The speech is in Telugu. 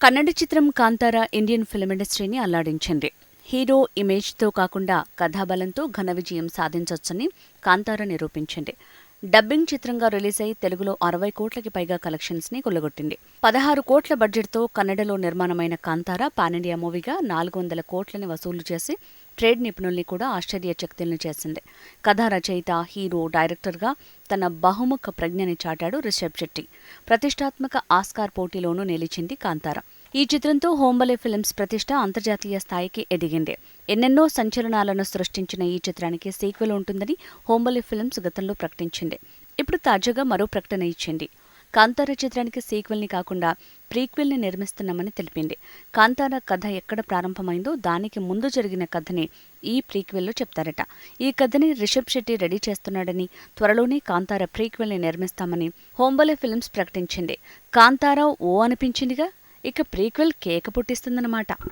కన్నడ చిత్రం కాంతార ఇండియన్ ఫిల్మ్ ఇండస్ట్రీని అల్లాడించింది. హీరో ఇమేజ్తో కాకుండా కథాబలంతో ఘన విజయం సాధించొచ్చని కాంతార నిరూపించింది. డబ్బింగ్ చిత్రంగా రిలీజ్ అయి తెలుగులో అరవై కోట్లకి పైగా కలెక్షన్స్ని కొల్లగొట్టింది. పదహారు కోట్ల బడ్జెట్తో కన్నడలో నిర్మాణమైన కాంతార పానిండియా మూవీగా నాలుగు వందల కోట్లని వసూలు చేసి ట్రేడ్ నిపుణుల్ని కూడా ఆశ్చర్యచకితుల్ని చేసింది. కథా రచయిత హీరో డైరెక్టర్గా తన బహుముఖ ప్రజ్ఞని చాటాడు రిషబ్ శెట్టి. ప్రతిష్టాత్మక ఆస్కార్ పోటీలోనూ నిలిచింది కాంతార. ఈ చిత్రంతో హోంబలే ఫిల్మ్స్ ప్రతిష్ట అంతర్జాతీయ స్థాయికి ఎదిగింది. ఎన్నెన్నో సంచలనాలను సృష్టించిన ఈ చిత్రానికి సీక్వెల్ ఉంటుందని హోంబలే ఫిల్మ్స్ గతంలో ప్రకటించింది. ఇప్పుడు తాజాగా మరో ప్రకటన ఇచ్చింది. కాంతార చిత్రానికి సీక్వెల్ని కాకుండా ప్రీక్వెల్ని నిర్మిస్తున్నామని తెలిపింది. కాంతార కథ ఎక్కడ ప్రారంభమైందో దానికి ముందు జరిగిన కథని ఈ ప్రీక్వెల్లో చెప్తారట. ఈ కథని రిషబ్ శెట్టి రెడీ చేస్తున్నాడని త్వరలోనే కాంతార ప్రీక్వెల్ని నిర్మిస్తామని హోంబలే ఫిల్మ్స్ ప్రకటించింది. కాంతారా ఓ అనిపించిందిగా? ఇక ప్రీక్వెల్ కేక పుట్టిస్తుందన్నమాట.